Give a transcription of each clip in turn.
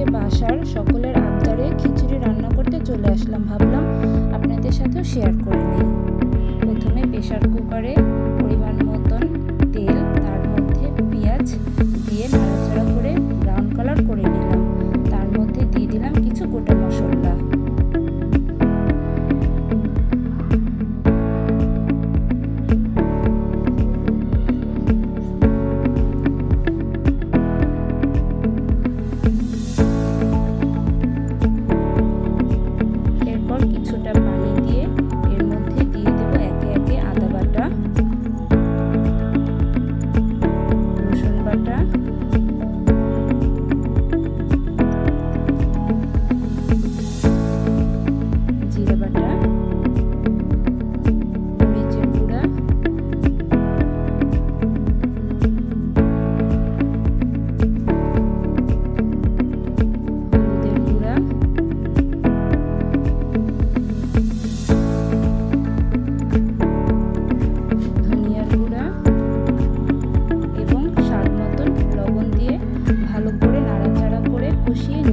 থেকে বাসার সকলের আন্তরে খিচুড়ি রান্না করতে চলে আসলাম। ভাবলাম আপনাদের সাথেও শেয়ার করে নিই। ভিডিওটা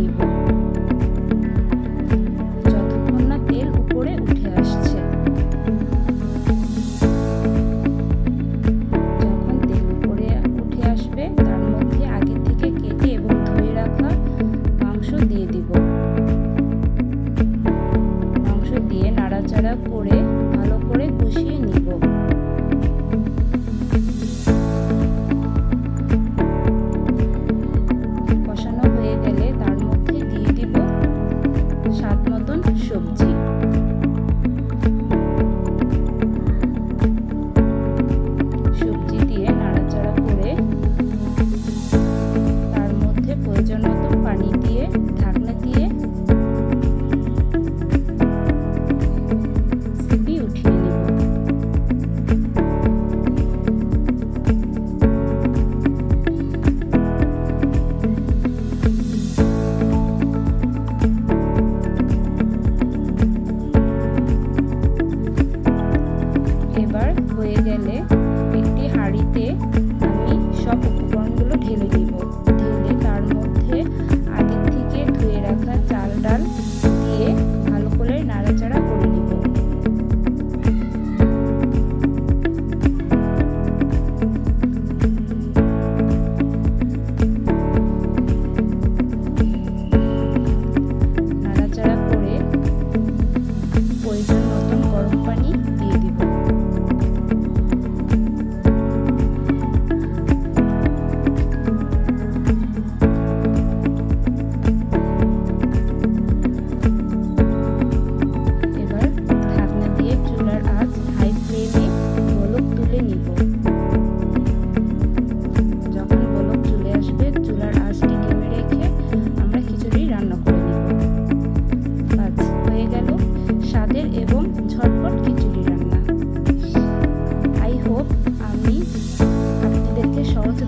people.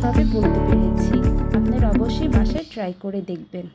সুন্দরভাবে বলতে পেরেছি? আপনারা অবশ্যই বাসায় ট্রাই করে দেখবেন।